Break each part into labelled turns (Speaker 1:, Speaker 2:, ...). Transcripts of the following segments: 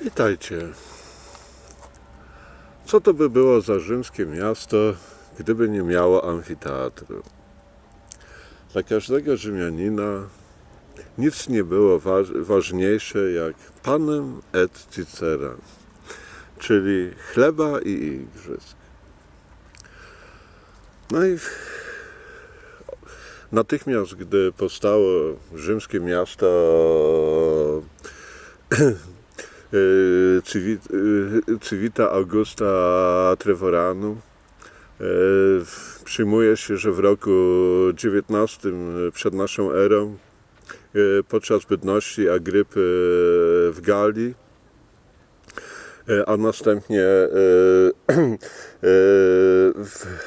Speaker 1: Witajcie. Co to by było za rzymskie miasto, gdyby nie miało amfiteatru? Dla każdego Rzymianina nic nie było waż, ważniejsze jak panem et cicera, czyli chleba i igrzysk. No i natychmiast, gdy powstało rzymskie miasto y, Civi- y, Civita Augusta Trevoranu. w- Przyjmuje się, że w roku XIX przed naszą erą, podczas bydności Agrypy w Galii, a następnie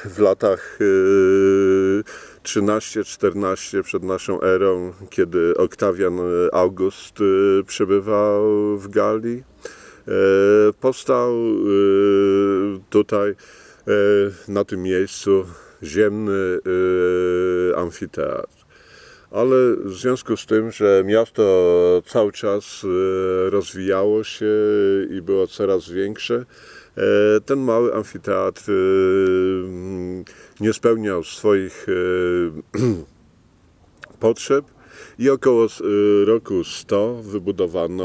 Speaker 1: w, latach 13-14 przed naszą erą, kiedy Oktawian August y, przebywał w Galii, e, powstał tutaj e, na tym miejscu ziemny amfiteatr. Ale w związku z tym, że miasto cały czas e, rozwijało się i było coraz większe, e, ten mały amfiteatr e, mm, nie spełniał swoich e, potrzeb i około roku 100 wybudowano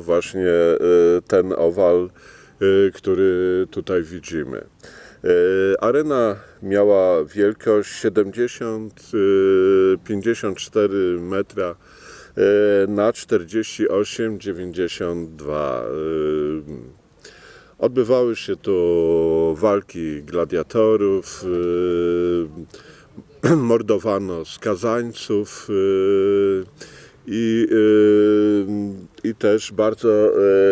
Speaker 1: właśnie ten owal, który tutaj widzimy. Arena miała wielkość 70, y, 54 metra na 48, 92. Odbywały się tu walki gladiatorów, y, mordowano skazańców y, i, y, i też bardzo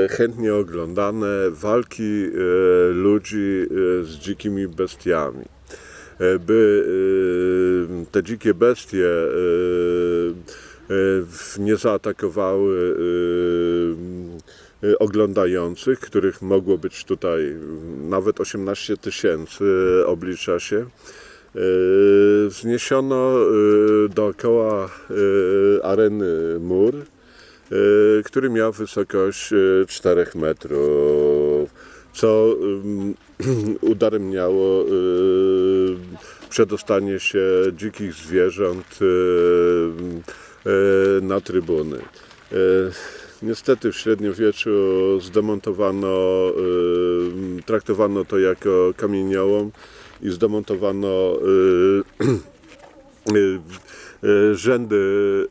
Speaker 1: y, chętnie oglądane walki y, ludzi y, z dzikimi bestiami. E, By te dzikie bestie nie zaatakowały oglądających, których mogło być tutaj nawet 18 tysięcy oblicza się. Y, Wzniesiono y, dookoła y, areny mur, y, który miał wysokość y, 4 metrów, co ym, udaremniało y, przedostanie się dzikich zwierząt y, y, na trybuny. Niestety w średniowieczu zdemontowano, y, traktowano to jako kamieniołom i zdemontowano y, y, rzędy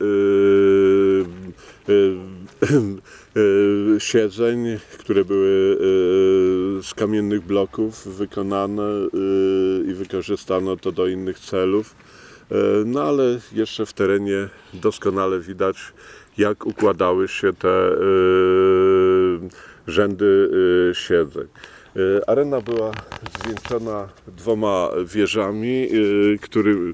Speaker 1: siedzeń, które były z kamiennych bloków wykonane i wykorzystano to do innych celów. No ale jeszcze w terenie doskonale widać, jak układały się te y, rzędy y, siedzeń. Y, Arena była zwieńczona dwoma wieżami, który, y,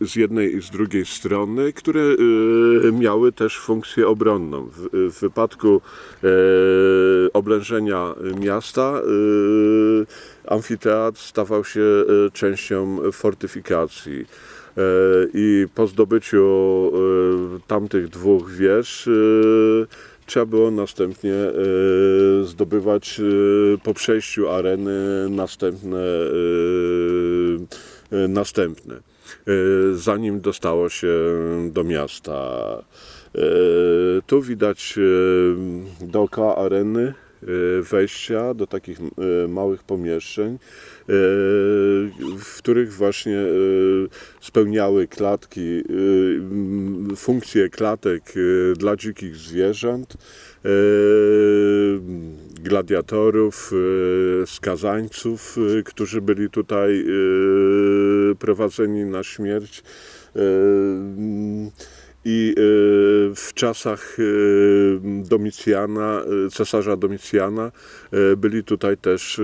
Speaker 1: z- jednej i z drugiej strony, które miały też funkcję obronną. W, wypadku oblężenia miasta amfiteatr stawał się częścią fortyfikacji. E, I po zdobyciu e, tamtych dwóch wież e, trzeba było następnie zdobywać po przejściu areny następne, następne zanim dostało się do miasta. Tu widać dookoła areny wejścia do takich e, małych pomieszczeń, e, w których właśnie e, spełniały klatki, e, funkcje klatek e, dla dzikich zwierząt, e, gladiatorów, e, skazańców, e, którzy byli tutaj e, prowadzeni na śmierć. I e, w czasach e, Domicjana, e, cesarza Domicjana, byli tutaj też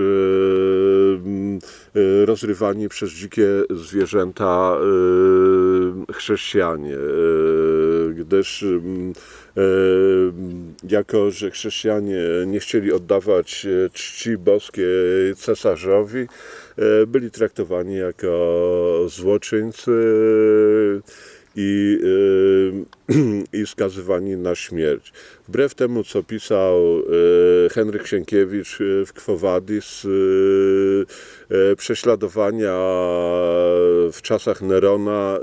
Speaker 1: rozrywani przez dzikie zwierzęta chrześcijanie, gdyż jako, że chrześcijanie nie chcieli oddawać czci boskiej cesarzowi, byli traktowani jako złoczyńcy i, y, i skazywani na śmierć. Wbrew temu, co pisał y, Henryk Sienkiewicz y, w y, prześladowania w czasach Nerona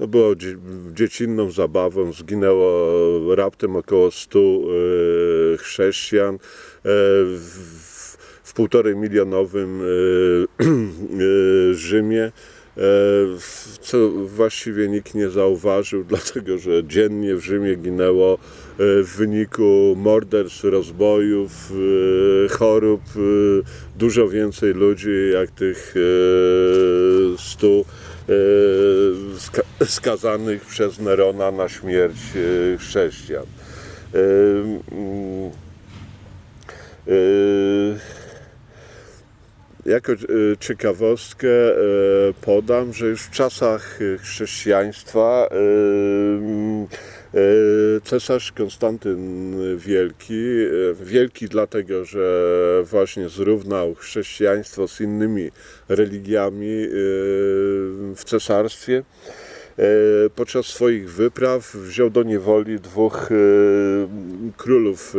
Speaker 1: no było dzie- dziecinną zabawą. Zginęło raptem około 100 y, chrześcijan. w, w półtorej milionowym Rzymie, co właściwie nikt nie zauważył, dlatego że dziennie w Rzymie ginęło e, w wyniku morderstw, rozbojów, e, chorób e, dużo więcej ludzi jak tych e, stu e, ska- skazanych przez Nerona na śmierć e, chrześcijan. E, e, jako e, ciekawostkę e, podam, że już w czasach e, chrześcijaństwa cesarz Konstantyn Wielki, wielki dlatego, że właśnie zrównał chrześcijaństwo z innymi religiami w cesarstwie, podczas swoich wypraw wziął do niewoli dwóch królów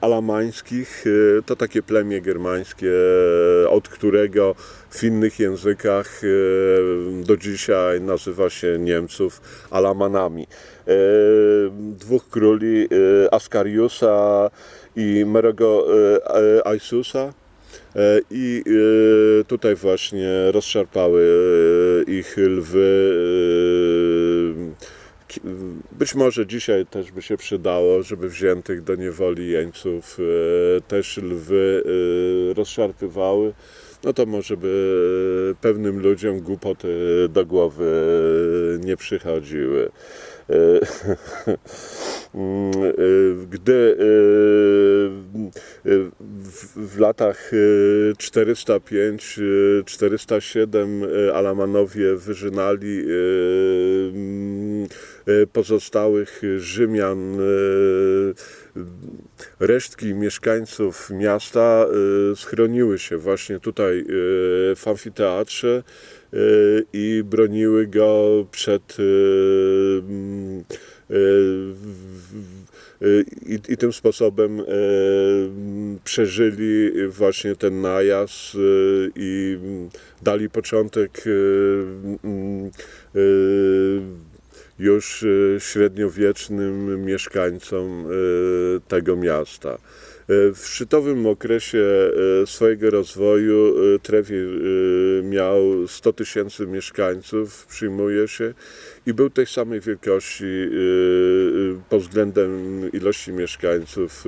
Speaker 1: alamańskich. y, To takie plemię germańskie, od którego w innych językach y, do dzisiaj nazywa się Niemców Alamanami. Y, Dwóch króli, y, Askariusa i Merego y, Aisusa. I tutaj właśnie rozszarpały ich lwy. E, Być może dzisiaj też by się przydało, żeby wziętych do niewoli jeńców e, też lwy e, rozszarpywały. No to może by pewnym ludziom głupoty do głowy nie przychodziły. E, Mm, Gdy w, latach y, 405-407 Alamanowie wyżynali pozostałych Rzymian, y, resztki mieszkańców miasta schroniły się właśnie tutaj w amfiteatrze i broniły go przed i, i tym sposobem e, przeżyli właśnie ten najazd e, i dali początek e, e, już e, średniowiecznym mieszkańcom e, tego miasta. E, W szczytowym okresie swojego rozwoju e, Trewir e, miał 100 tysięcy mieszkańców, przyjmuje się, i był tej samej wielkości pod względem ilości mieszkańców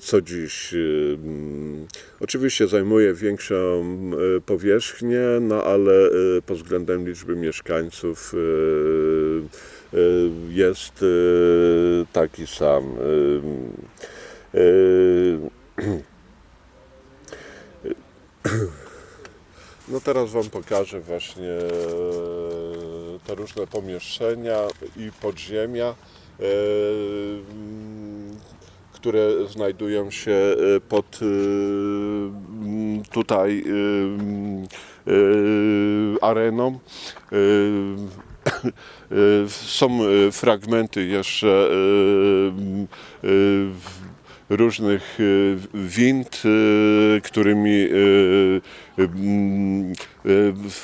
Speaker 1: co dziś. E, mm, Oczywiście zajmuje większą e, powierzchnię, no ale e, pod względem liczby mieszkańców e, e, jest e, taki sam. E, e, No teraz Wam pokażę właśnie e, te różne pomieszczenia i podziemia, e, mm, które znajdują się e, pod e, mm, tutaj e, mm, areną. Są fragmenty jeszcze różnych wind, którymi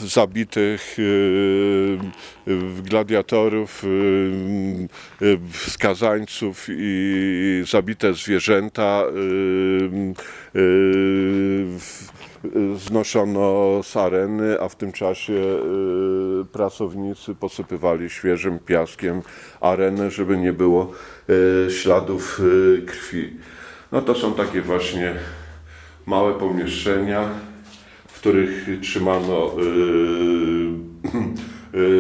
Speaker 1: zabitych gladiatorów, skazańców i zabite zwierzęta e, w- znoszono z areny, a w tym czasie e, pracownicy posypywali świeżym piaskiem arenę, żeby nie było e, śladów krwi. No to są takie właśnie małe pomieszczenia, w których trzymano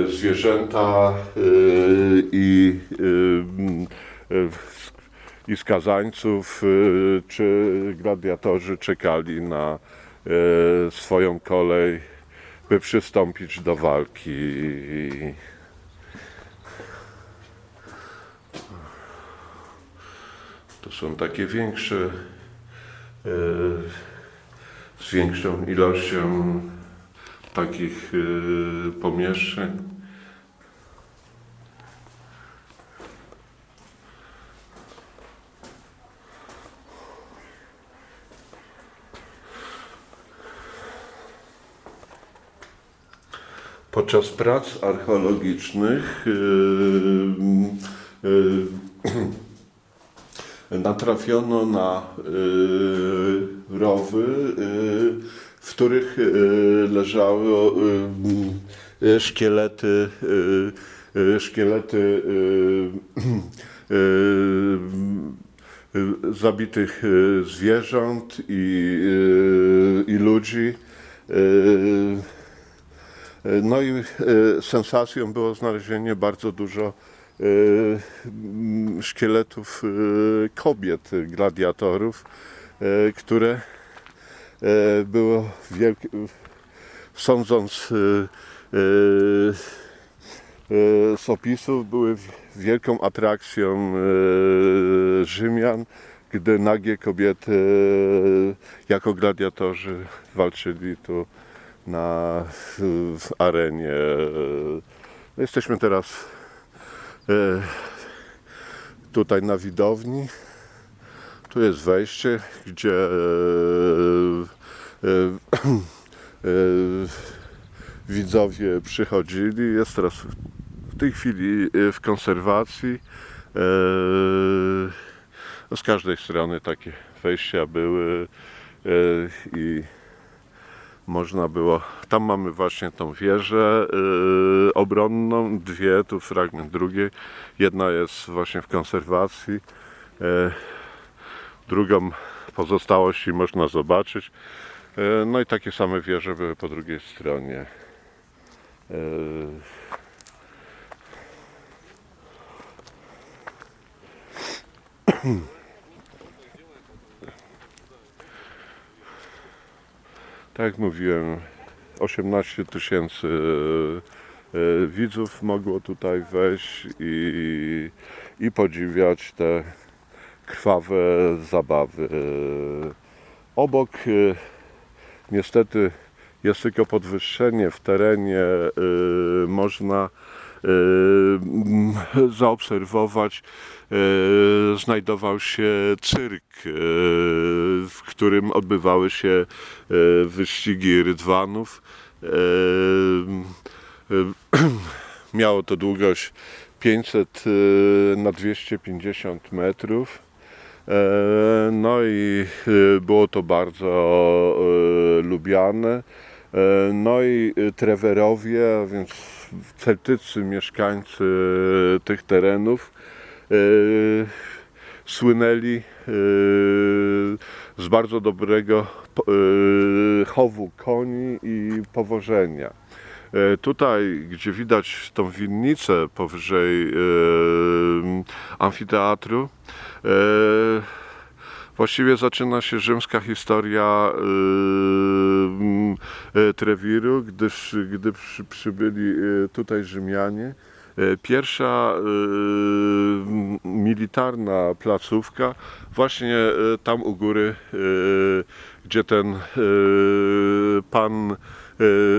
Speaker 1: zwierzęta i, i skazańców, czy gladiatorzy czekali na swoją kolej, by przystąpić do walki. To są takie większe e, z większą ilością takich y, pomieszczeń. Podczas prac archeologicznych yy, yy, natrafiono na rowy, w których leżały szkielety, szkielety zabitych zwierząt i, i ludzi. No i e, sensacją było znalezienie bardzo dużo e, szkieletów e, kobiet, gladiatorów, które było wielkie, sądząc z opisów, były wielką atrakcją Rzymian, gdy nagie kobiety jako gladiatorzy walczyli tu na, arenie. Jesteśmy teraz e, tutaj na widowni. Tu jest wejście, gdzie e, e, widzowie przychodzili. Jest teraz w tej chwili w konserwacji. Z każdej strony takie wejścia były i można było. Tam mamy właśnie tą wieżę yy, obronną, dwie, tu fragment drugiej. Jedna jest właśnie w konserwacji, yy, drugą pozostałości można zobaczyć. Yy, no i takie same wieże były po drugiej stronie. Yy, Tak jak mówiłem, 18 tysięcy e, e, widzów mogło tutaj wejść i, i podziwiać te krwawe zabawy. Obok e, niestety jest tylko podwyższenie w terenie, można zaobserwować, e, znajdował się cyrk, e, w którym odbywały się e, wyścigi rydwanów. E, e, Miało to długość 500 e, na 250 metrów. E, No i e, było to bardzo e, lubiane. E, No i e, Trewerowie, więc celtycy mieszkańcy tych terenów, e, słynęli e, z bardzo dobrego e, chowu koni i powożenia. E, Tutaj, gdzie widać tą winnicę powyżej e, amfiteatru, e, właściwie zaczyna się rzymska historia m, e, Trewiru, gdyż gdy przy, przybyli e, tutaj Rzymianie, pierwsza militarna placówka właśnie tam u góry, gdzie ten pan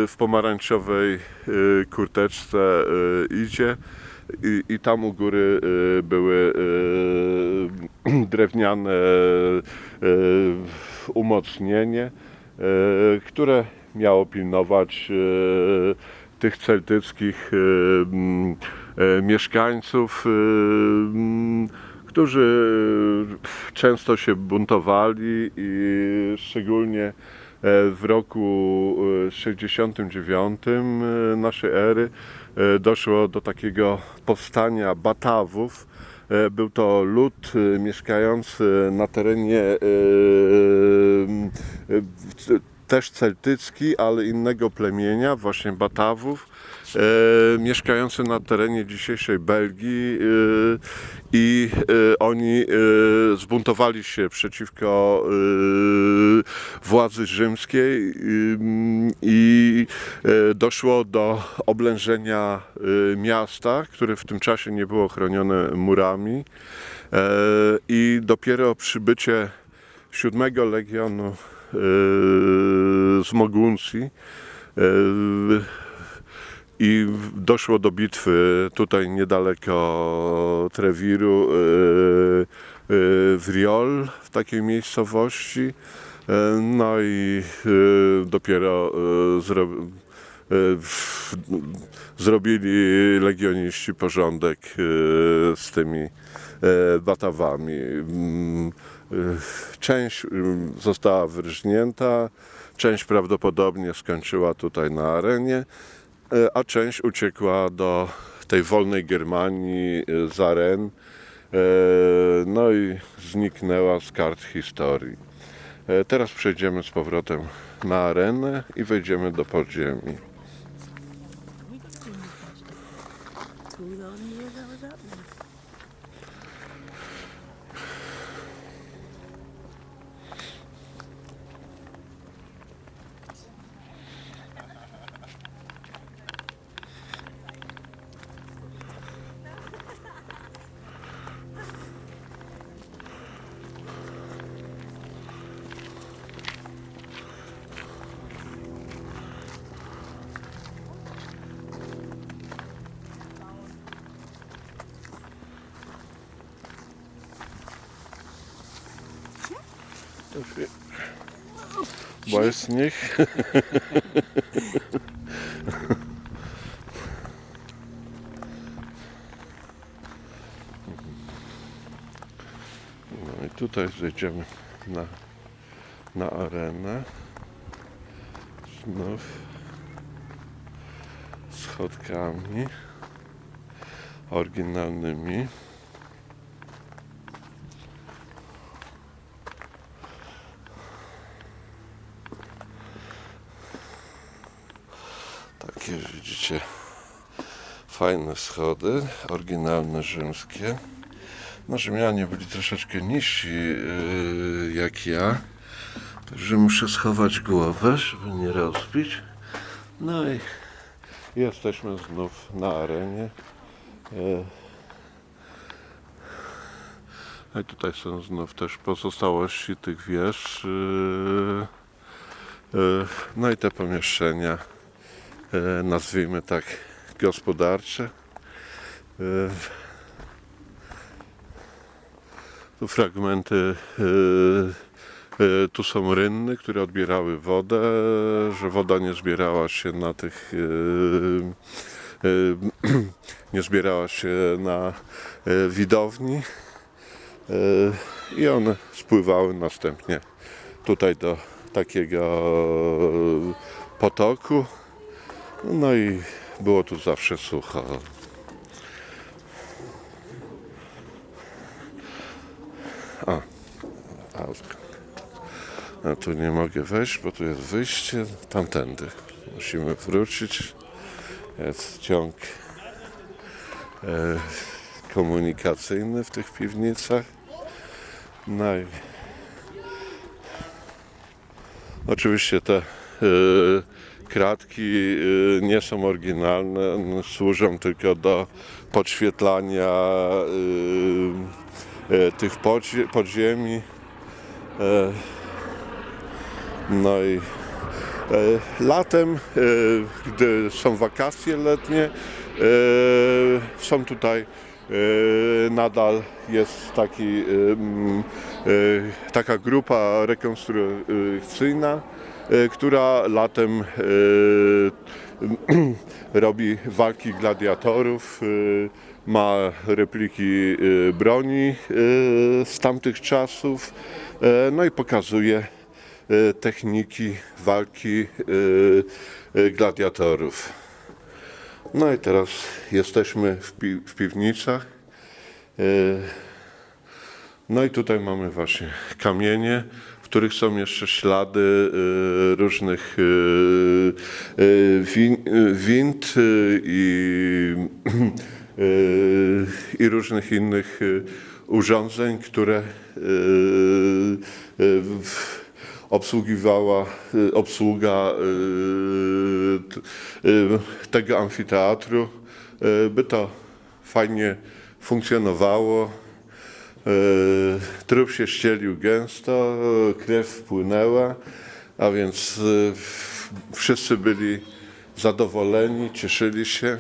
Speaker 1: w pomarańczowej kurteczce idzie. I, i tam u góry były drewniane e, umocnienie, e, które miało pilnować e, tych celtyckich mieszkańców, którzy często się buntowali i szczególnie w roku e, 69 e, naszej ery doszło do takiego powstania Batawów. E, Był to lud e, mieszkający na terenie e, też celtycki, ale innego plemienia, właśnie Batawów, e, mieszkający na terenie dzisiejszej Belgii e, i e, oni e, zbuntowali się przeciwko e, władzy rzymskiej ym, i e, doszło do oblężenia e, miasta, które w tym czasie nie było chronione murami e, i dopiero przybycie siódmego legionu z Moguncji e, i doszło do bitwy tutaj niedaleko Trewiru e, e, w Riol, w takiej miejscowości. E, No i e, dopiero e, zro, e, zrobili legioniści porządek e, z tymi e, batawami. E, Część mm, została wyrżnięta, część prawdopodobnie skończyła tutaj na arenie, e, a część uciekła do tej wolnej Germanii z aren, no i zniknęła z kart historii. Teraz przejdziemy z powrotem na arenę i wejdziemy do podziemi. Bo jest śnieg. No i tutaj zejdziemy na, na arenę. Znów schodkami oryginalnymi. Takie widzicie fajne schody, oryginalne rzymskie. No Rzymianie byli troszeczkę niżsi yy, jak ja, także muszę schować głowę, żeby nie rozbić. No i jesteśmy znów na arenie. Yy. No i tutaj są znów też pozostałości tych wież. Yy, yy, No i te pomieszczenia e, nazwijmy tak, gospodarcze. E, Tu fragmenty, e, e, tu są rynny, które odbierały wodę, że woda nie zbierała się na tych, nie zbierała się na widowni i one spływały następnie tutaj do takiego potoku. No i było tu zawsze sucho. A, a, a tu nie mogę wejść, bo tu jest wyjście tamtędy. Musimy wrócić. Jest ciąg e, komunikacyjny w tych piwnicach. No i Oczywiście te e, kratki e, nie są oryginalne, one służą tylko do podświetlania e, e, tych podzie, podziemi. E, no i e, latem, e, gdy są wakacje letnie, są tutaj nadal jest taki, e, mm, e, taka grupa rekonstrukcyjna, która latem robi walki gladiatorów, ma repliki broni z tamtych czasów, no i pokazuje techniki walki gladiatorów. No i teraz jesteśmy w, pi- w piwnicach. E, No i tutaj mamy właśnie kamienie, w których są jeszcze ślady e, różnych e, win, wind i, i różnych innych urządzeń, które w- obsługiwała e, obsługa t- e, tego amfiteatru, by to fajnie funkcjonowało. trup się ścielił gęsto, krew płynęła, a więc wszyscy byli zadowoleni, cieszyli się.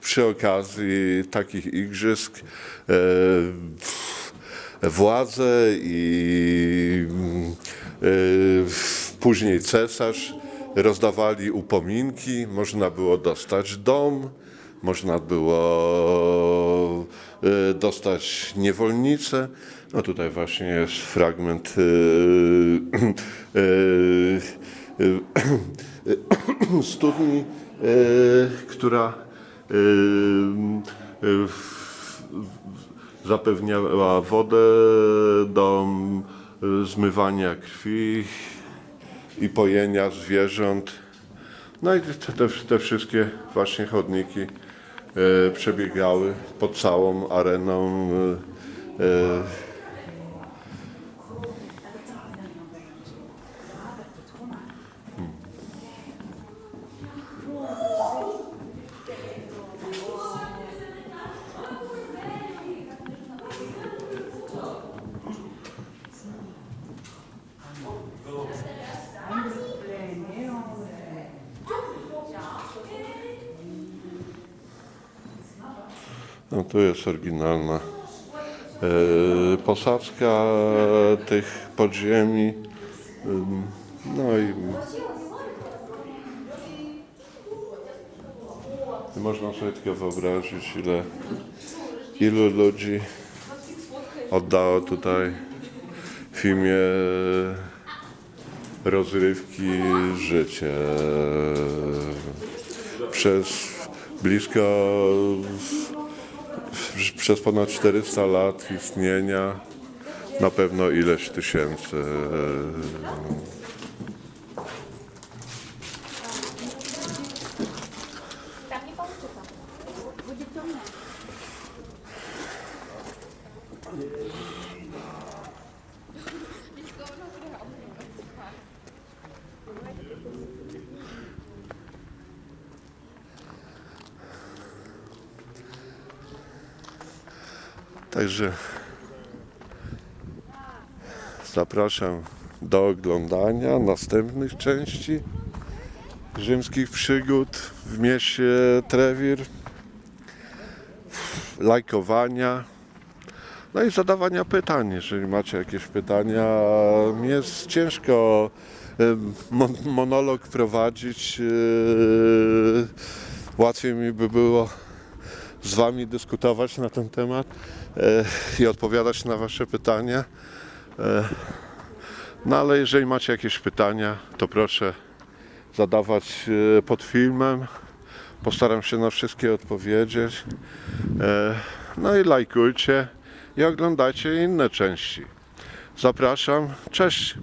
Speaker 1: Przy okazji takich igrzysk władze i e, później cesarz rozdawali upominki, można było dostać dom, można było e, dostać niewolnicę. No tutaj właśnie jest fragment e, studni, która zapewniała wodę do zmywania krwi i pojenia zwierząt. No i te, te, te wszystkie właśnie chodniki e, przebiegały pod całą areną. E, e, No tu jest oryginalna e, posadzka tych podziemi. Ym, No i i można sobie tylko wyobrazić, ile, ilu ludzi oddało tutaj w imię rozrywki życie. Przez blisko przez ponad 400 lat istnienia na pewno ileś tysięcy. Zapraszam do oglądania następnych części rzymskich przygód w mieście Trewir, lajkowania, no i zadawania pytań, jeżeli macie jakieś pytania. Mi jest ciężko monolog prowadzić. yy, Łatwiej mi by było z Wami dyskutować na ten temat e, i odpowiadać na Wasze pytania. No ale jeżeli macie jakieś pytania, to proszę zadawać e, pod filmem. Postaram się na wszystkie odpowiedzieć. E, no i lajkujcie i oglądajcie inne części. Zapraszam. Cześć.